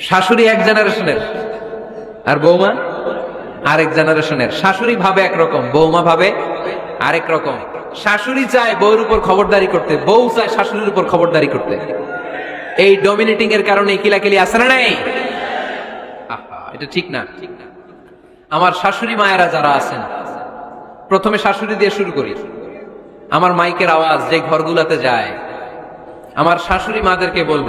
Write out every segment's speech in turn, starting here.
শাশুড়ি এক জেনারেশনের। আর বৌমা? আরেক জেনারেশনের। শাশুড়ি ভাবে একরকম, বৌমা ভাবে আরেক রকম। শাশুড়ি চায় বউর উপর খবরদারি করতে, বউ চায় শাশুড়ির উপর খবরদারি করতে। এই ডমিনেটিং এর কারণে কিলাকিলি আসে না নাই? এটা ঠিক না। আমার শাশুড়ি মায়েরা যারা আছেন, প্রথমে শাশুড়ি দিয়ে শুরু করি। আমার মাইকের আওয়াজ যে ঘরগুলাতে যায়, আমার শাশুড়ি মাদেরকে বলব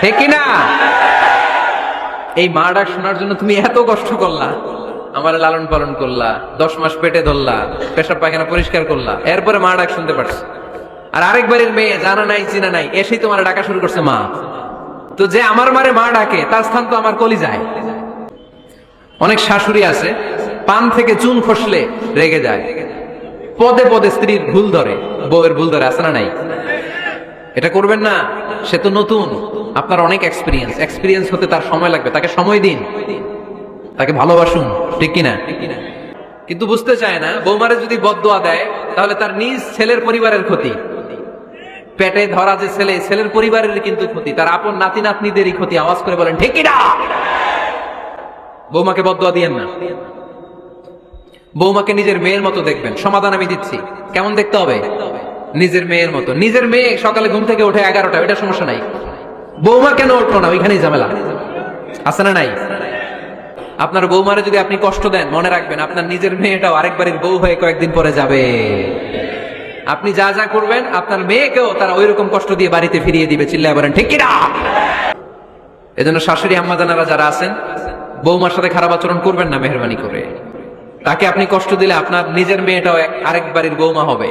ঠিক না এই মা শোনার জন্য তুমি এত কষ্ট করলা। আমার লালন পালন করলা, দশ মাস পেটে ধরলা, পেশাব পায়খানা পরিষ্কার করলা, এরপরে মা ডাক শুনতে পারছ। আর আরেকবারের মেয়ে জানা নাই, চিনা নাই, এসেই তোমার ডাকা শুরু করছে মা। তো যে আমার মারে মা ডাকে, তার স্থান তো আমার কলি যায় অনেক শাশুড়ি আছে, পান থেকে চুন খসলে রেগে যায়। পদে পদে স্ত্রীর ভুল ধরে, বউয়ের ভুল ধরে, আছে না নাই? এটা করবেন না, সে তো নতুন। আপনার অনেক এক্সপিরিয়েন্স এক্সপিরিয়েন্স হতে তার সময় লাগবে। তাকে সময় দিন। তাকে ভালোবাসুন, ঠিক কিনা? কিন্তু বুঝতে চায় না, বৌমারে যদি বদোয়া দেয়, তাহলে তার নিজ ছেলের পরিবারের ক্ষতি। পেটে ধরা যে ছেলে, ছেলের পরিবারের কিন্তু ক্ষতি। তার আপন নাতি নাতনিদেরই ক্ষতি। আওয়াজ করে বলেন, ঠিক কিনা? বৌমাকে বদোয়া দিয়েন না। বৌমাকে নিজের মেয়ের মতো দেখবেন। সমাধান আমি দিচ্ছি। কেমন দেখতে হবে? নিজের মেয়ের মতো। নিজের মেয়ে সকালে ঘুম থেকে উঠে এগারোটা, ওইটা সমস্যা নাই। বৌমা কেন উঠল না? ওইখানেই ঝামেলা। আছে না নাই? আপনার বৌমারে যদি আপনি কষ্ট দেন, মনে রাখবেন আপনার নিজের মেয়েটাও আরেক বাড়ির বউ হয়ে কয়েকদিন পরে যাবে। আপনি যা যা করবেন, আপনার মেয়েকেও তারা ওই রকম কষ্ট দিয়ে বাড়িতে ফিরিয়ে দিবে, চিল্লায় বলেন, ঠিক কিনা এজন্য শাশুড়ি আম্মাজানারা যারা আছেন, বৌমার সাথে খারাপ আচরণ করবেন না মেহরবানি করে। তাকে আপনি কষ্ট দিলে আপনার নিজের মেয়েটাও আরেক বাড়ির বৌমা হবে।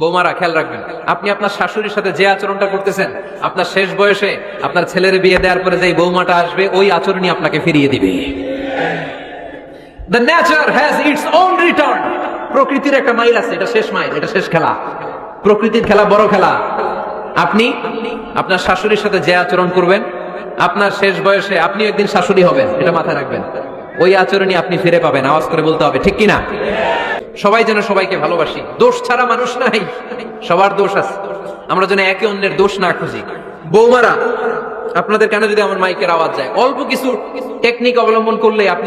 বৌমারা, খেয়াল রাখবেন। আপনি আপনার শাশুড়ির সাথে যে আচরণটা করতেছেন, আপনার শেষ বয়সে আপনার ছেলের বিয়ে দেওয়ার পরে যে বৌমাটা আসবে, ওই আচরণই আপনাকে ফিরিয়ে দিবে। The nature has its own return প্রকৃতির একটা মাইল আছে, এটা শেষ মাইল, এটা শেষ খেলা। প্রকৃতির খেলা বড় খেলা। আপনি আপনার শাশুড়ির সাথে যে আচরণ করবেন, আপনার শেষ বয়সে আপনি একদিন শাশুড়ি হবেন, এটা মাথায় রাখবেন। ওই আচরণই আপনি ফিরে পাবেন, আওয়াজ করে বলতে হবে, ঠিক কিনা? সবাই যেন সবাইকে ভালোবাসি। দোষ ছাড়া মানুষ নাই। সবার দোষ আছে। আমরা যেন একে অন্যের দোষ না খুঁজি। বৌমারা, আপনাদের কেন যদি আমার মাইকের আওয়াজ যায়, অল্প কিছু টেকনিক অবলম্বন করলে আপনি